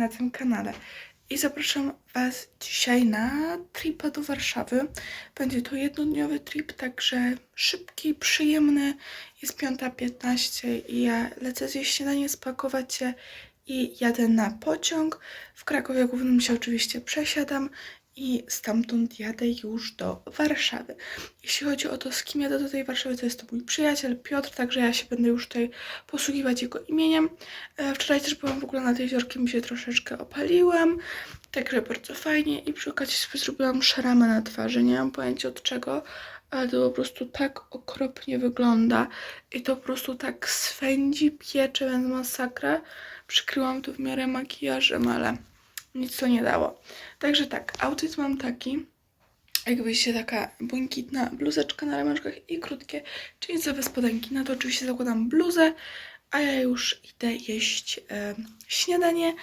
na tym kanale. I zapraszam Was dzisiaj na tripa do Warszawy. Będzie to jednodniowy trip, także szybki, przyjemny. Jest 5.15 i ja lecę zjeść śniadanie, spakować się i jadę na pociąg. W Krakowie Głównym się oczywiście przesiadam i stamtąd jadę już do Warszawy. Jeśli chodzi o to, z kim jadę do tej Warszawy, to jest to mój przyjaciel Piotr, także ja się będę już tutaj posługiwać jego imieniem. E, Wczoraj też byłam w ogóle nad jeziorkiem i się troszeczkę opaliłam, także bardzo fajnie i przy okazji sobie zrobiłam szramę na twarzy, nie mam pojęcia od czego, ale to po prostu tak okropnie wygląda i to po prostu tak swędzi, piecze, więc masakra. Przykryłam to w miarę makijażem, ale nic to nie dało. Także tak, outfit mam taki, jak wyjście taka błękitna bluzeczka na ramionczkach i krótkie jeansowe spodenki. Na to oczywiście zakładam bluzę, a ja już idę jeść e, śniadanie.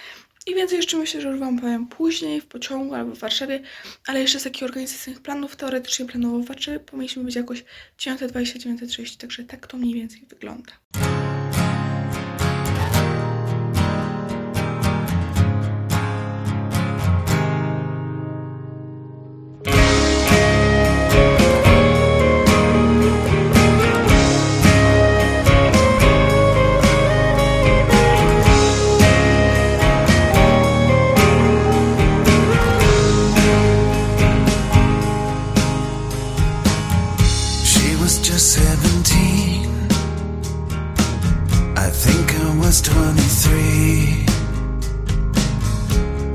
I więcej jeszcze myślę, że już Wam powiem później w pociągu albo w Warszawie, ale jeszcze z takich organizacyjnych planów, teoretycznie planowo w Warszawie powinniśmy być jakoś 9.20-9.30, także tak to mniej więcej wygląda. 23.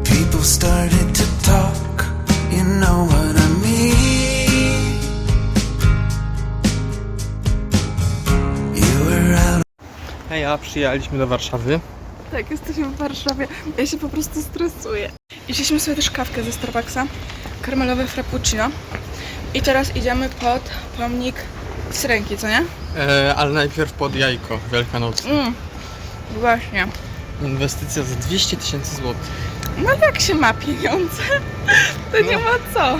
People started to talk, you know what I mean. You were out Heja, przyjechaliśmy do Warszawy. Tak, jesteśmy w Warszawie. Ja się po prostu stresuję. I wzięliśmy sobie też kawkę ze Starbucksa, karmelowe frappuccino. I teraz idziemy pod pomnik Syrenki, co nie? E, ale najpierw pod jajko wielkanocne. Mm, właśnie. Inwestycja za 200 tysięcy złotych. No jak się ma pieniądze, to nie No. ma co.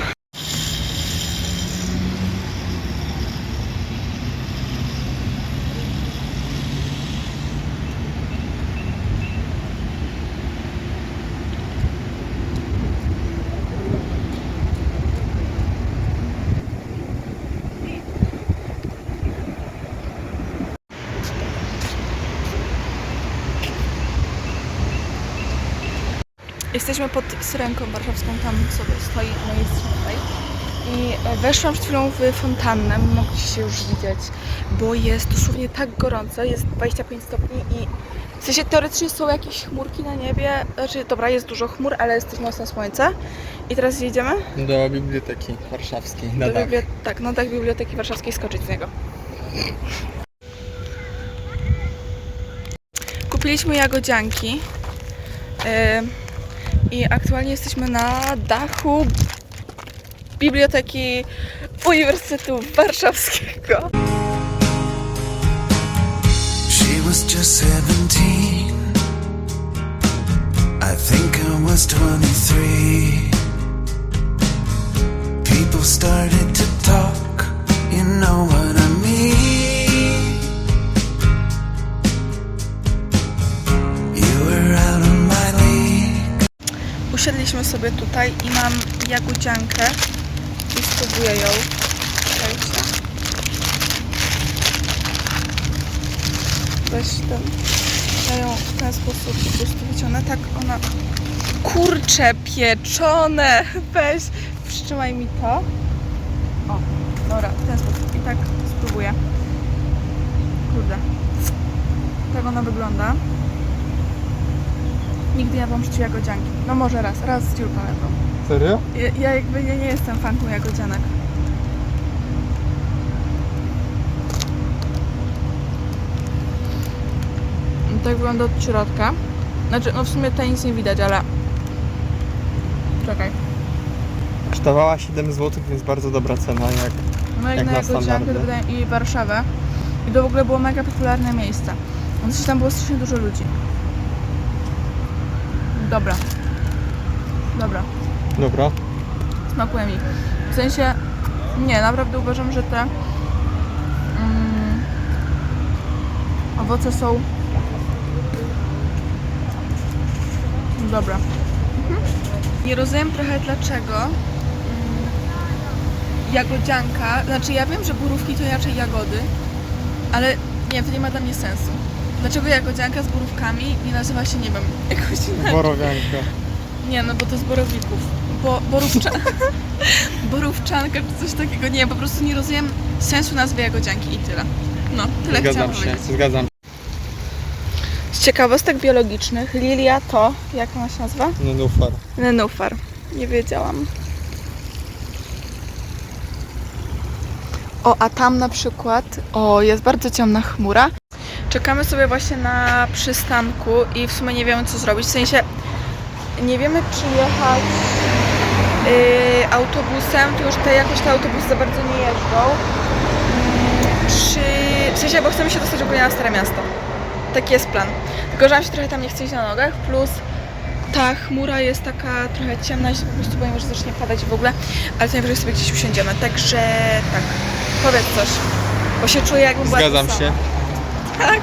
Jesteśmy pod Syrenką Warszawską, tam sobie stoi na miejscu tutaj. I e, weszłam przed chwilą w fontannę, mogliście już widzieć, bo jest dosłownie tak gorąco, jest 25 stopni i w sensie teoretycznie są jakieś chmurki na niebie, znaczy dobra, jest dużo chmur, ale jest też mocne słońce. I teraz jedziemy Do biblioteki warszawskiej na do dach. bibli- tak, na dach Biblioteki Warszawskiej skoczyć z niego. Kupiliśmy jagodzianki yy, i aktualnie jesteśmy na dachu Biblioteki Uniwersytetu Warszawskiego. She was just 17. I think I was 23. People started Usiedliśmy sobie tutaj i mam jagodziankę i spróbuję ją. Czekajcie. Weź ten. Ja ją w ten sposób po prostu wyciągnę. Tak ona. Kurcze pieczone! Weź, wstrzymaj mi to. O, dobra, w ten sposób. I tak spróbuję. Kurde. Tak ona wygląda. Nigdy ja wam życiu jagodzianki. No może raz, raz z ciurką jadłam. Serio? Ja, ja jakby nie, nie jestem fanką jagodzianek. No Tak wygląda od środka. Znaczy, no w sumie tutaj nic nie widać, ale... Czekaj. Kosztowała 7 zł, więc bardzo dobra cena. Jak... No jak, Jak na na jagodziankę standardy. i Warszawę. I to w ogóle było mega popularne miejsce. Więc tam było strasznie dużo ludzi. Dobra. Dobra. Dobra. smakuje mi. W sensie, nie, naprawdę uważam, że te mm, owoce są Dobra. Mhm. Nie rozumiem trochę dlaczego mm, jagodzianka, znaczy ja wiem, że borówki to raczej jagody, ale nie, to nie ma dla mnie sensu. Dlaczego jagodzianka z borówkami nie nazywa się, nie wiem, jakoś inaczej? Borowianka. Nie, no bo to z borowików. Bo, borówcza... borówczanka czy coś takiego. Nie, po prostu nie rozumiem sensu nazwy jagodzianki i tyle. No, tyle Zgadzam chciałam się, powiedzieć. zgadzam. Z ciekawostek biologicznych, lilia to, jak ona się nazywa? Nenufar. Nenufar. Nie wiedziałam. O, a tam na przykład, o, jest bardzo ciemna chmura. Czekamy sobie właśnie na przystanku i w sumie nie wiemy co zrobić. W sensie nie wiemy czy jechać yy, autobusem, to już te jakoś te autobusy za bardzo nie jeżdżą. Mm, Czy, w sensie, bo chcemy się dostać ogólnie na Stare Miasto. Taki jest plan. Tylko, że nam się trochę tam nie chce iść na nogach, plus ta chmura jest taka trochę ciemna i się po prostu boimy, że zacznie padać w ogóle, ale to najwyżej sobie gdzieś usiądziemy, także tak, powiedz coś, bo się czuję jakbym była Zgadzam się. Tak,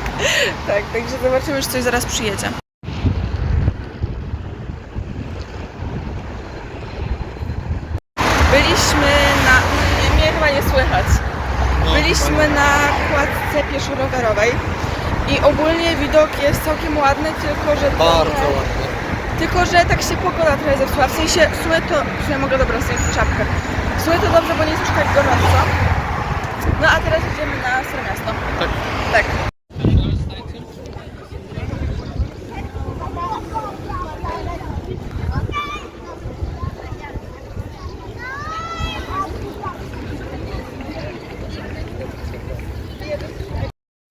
tak, także zobaczymy, czy coś zaraz przyjedzie. Byliśmy na, nie, mnie chyba nie słychać, No, byliśmy na kładce pieszo-rowerowej i ogólnie widok jest całkiem ładny, tylko że Bardzo ładnie. tylko, że tak się pogoda trochę zepsuła. W sensie, sumie to, w sumie mogę dobra sobie czapkę. Sumie to dobrze, bo nie jest już tak gorąco. No a teraz idziemy na Stare Miasto. Tak. Tak.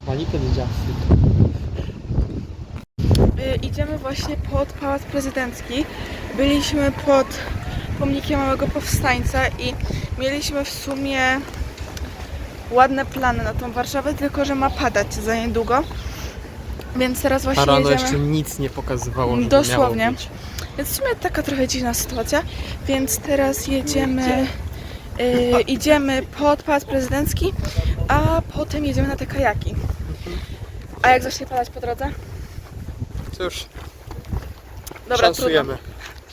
Pani to nie działa. Y, idziemy właśnie pod Pałac Prezydencki. Byliśmy pod pomnikiem Małego Powstańca i mieliśmy w sumie ładne plany na tą Warszawę, tylko że ma padać za niedługo. Więc teraz właśnie A rano jedziemy. jeszcze nic nie pokazywało, żeby Dosłownie. miało być. Więc w sumie taka trochę dziwna sytuacja. Więc teraz jedziemy. y, idziemy pod Pałac Prezydencki, a potem jedziemy na te kajaki. A jak zacznie padać po drodze? Cóż, Dobra, trudno. szansujemy.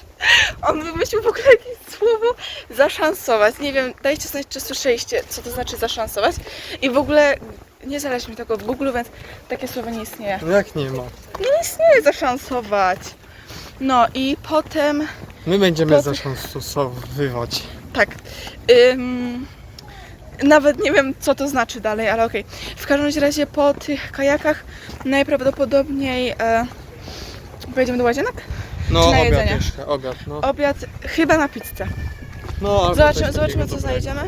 On wymyślił w ogóle jakieś słowo zaszansować. Nie wiem, dajcie znać, czy słyszeliście, co to znaczy zaszansować. I w ogóle nie znaleźliśmy mi tego w Google, więc takie słowo nie istnieje. No jak nie ma? Nie istnieje zaszansować. No i potem, My będziemy Po co- zaszansowywać. tak, ym, nawet nie wiem, co to znaczy dalej, ale okej. W każdym razie po tych kajakach najprawdopodobniej e, pojedziemy do łazienek. No na obiad jedzenie? jeszcze, obiad, no. Obiad chyba na pizzę. no albo coś takiego co dobrego. znajdziemy,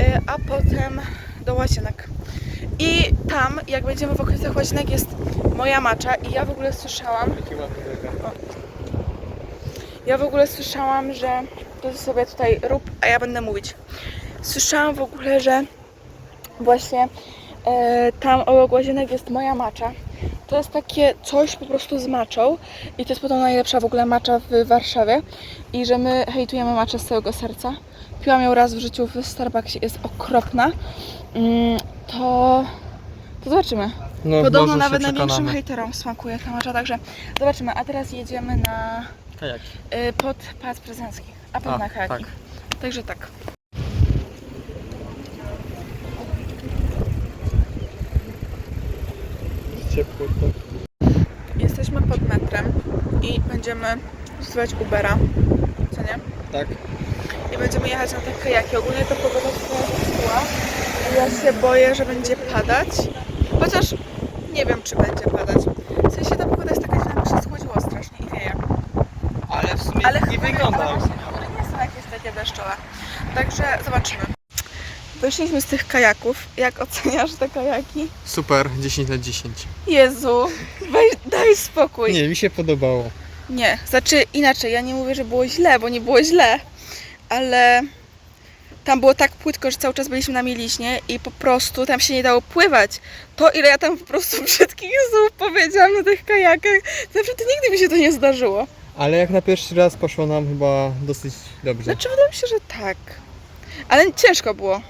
y, a potem do łazienek. I tam, jak będziemy w okolicach łazienek, jest moja macza i ja w ogóle słyszałam, Taki ładny zegar. ja w ogóle słyszałam, że to sobie tutaj rób, a ja będę mówić. Słyszałam w ogóle, że właśnie e, tam obok łazienek jest moja macza. To jest takie coś po prostu z maczą i to jest potem najlepsza w ogóle macza w Warszawie i że my hejtujemy maczę z całego serca. Piłam ją raz w życiu w Starbucksie, jest okropna. Mm, To, to zobaczymy. No, Podobno nawet największym hejterom smakuje ta macza, także zobaczymy. A teraz jedziemy na Kajaki. y, pod Pałac Prezydencki, a potem na kajaki. tak. Także tak. Ciepło to. Jesteśmy pod metrem i będziemy wzywać Ubera, co nie? Tak. I będziemy jechać na te kajaki. Ogólnie to pogoda była. Ja się boję, że będzie padać. Chociaż nie wiem, czy będzie padać. W sensie ta pogoda jest taka, że nam się schłodziło strasznie i wieje. Ale w sumie Ale nie chmury, wygląda. ale właśnie chmury nie są jakieś takie deszczowe. Także zobaczymy. Wyszliśmy z tych kajaków. Jak oceniasz te kajaki? Super, 10 na 10. Jezu, weź, daj spokój. Nie, mi się podobało. Nie, znaczy inaczej, ja nie mówię, że było źle, bo nie było źle, ale tam było tak płytko, że cały czas byliśmy na mieliźnie i po prostu tam się nie dało pływać. To ile ja tam po prostu brzydkich słów powiedziałam na tych kajakach, to naprawdę nigdy mi się to nie zdarzyło. Ale jak na pierwszy raz poszło nam chyba dosyć dobrze. Znaczy wydaje mi się, że tak. Ale ciężko było.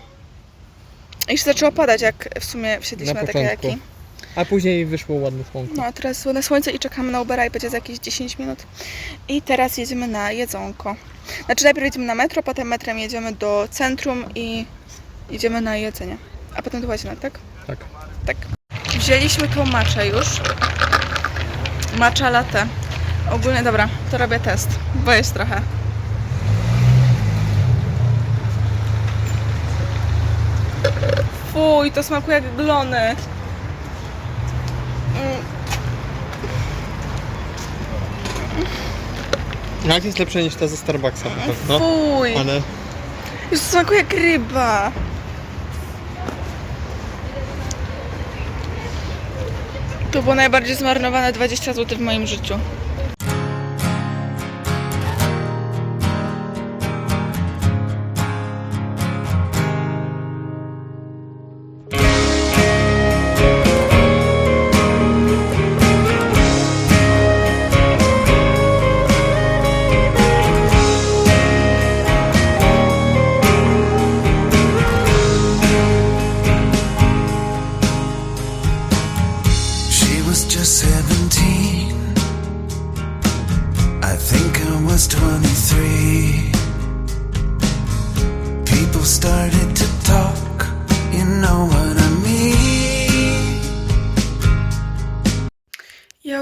I się zaczęło padać, jak w sumie wsiedliśmy na, Na początku. kajaki. A później wyszło ładne słonko. No, a teraz ładne słońce i czekamy na Ubera i będzie za jakieś 10 minut. I teraz jedziemy na jedzonko. Znaczy najpierw jedziemy na metro, potem metrem jedziemy do centrum i jedziemy na jedzenie. A potem do łazienek, tak? Tak. Tak. Wzięliśmy tą maczę już. Macza latte. Ogólnie dobra, to robię test. Boję się trochę. Fuj, to smakuje jak glony. Mm, Jak jest lepsze niż ta ze Starbucksa na pewno. Fuj. Ale Już smakuje jak ryba. To było najbardziej zmarnowane 20 zł w moim życiu.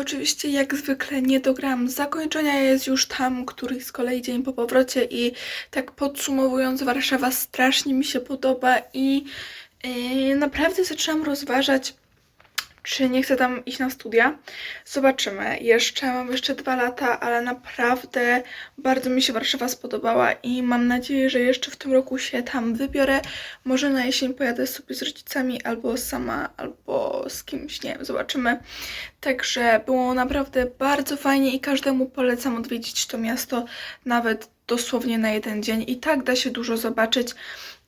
Oczywiście jak zwykle nie dogram. Zakończenia, jest już tam, któryś z kolei dzień po powrocie i tak podsumowując, Warszawa strasznie mi się podoba i yy, naprawdę zaczęłam rozważać, czy nie chcę tam iść na studia. Zobaczymy. Jeszcze mam jeszcze dwa lata, ale naprawdę bardzo mi się Warszawa spodobała i mam nadzieję, że jeszcze w tym roku się tam wybiorę. Może na jesień pojadę sobie z rodzicami albo sama, albo z kimś, nie wiem, zobaczymy. Także było naprawdę bardzo fajnie i każdemu polecam odwiedzić to miasto nawet dosłownie na jeden dzień. I tak da się dużo zobaczyć.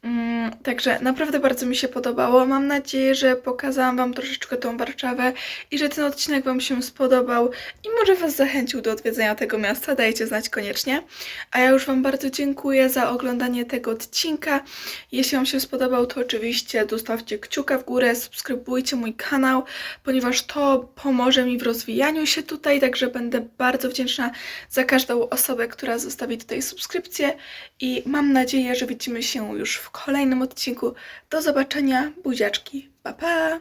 Mm, Także naprawdę bardzo mi się podobało. Mam nadzieję, że pokazałam Wam troszeczkę tą Warszawę i że ten odcinek Wam się spodobał i może Was zachęcił do odwiedzenia tego miasta. Dajcie znać koniecznie. A ja już Wam bardzo dziękuję za oglądanie tego odcinka. Jeśli Wam się spodobał, to oczywiście zostawcie kciuka w górę, subskrybujcie mój kanał, ponieważ to pomoże mi w rozwijaniu się tutaj, także będę bardzo wdzięczna za każdą osobę, która zostawi tutaj subskrypcję i mam nadzieję, że widzimy się już w kolejnym odcinku. Do zobaczenia, buziaczki, pa pa!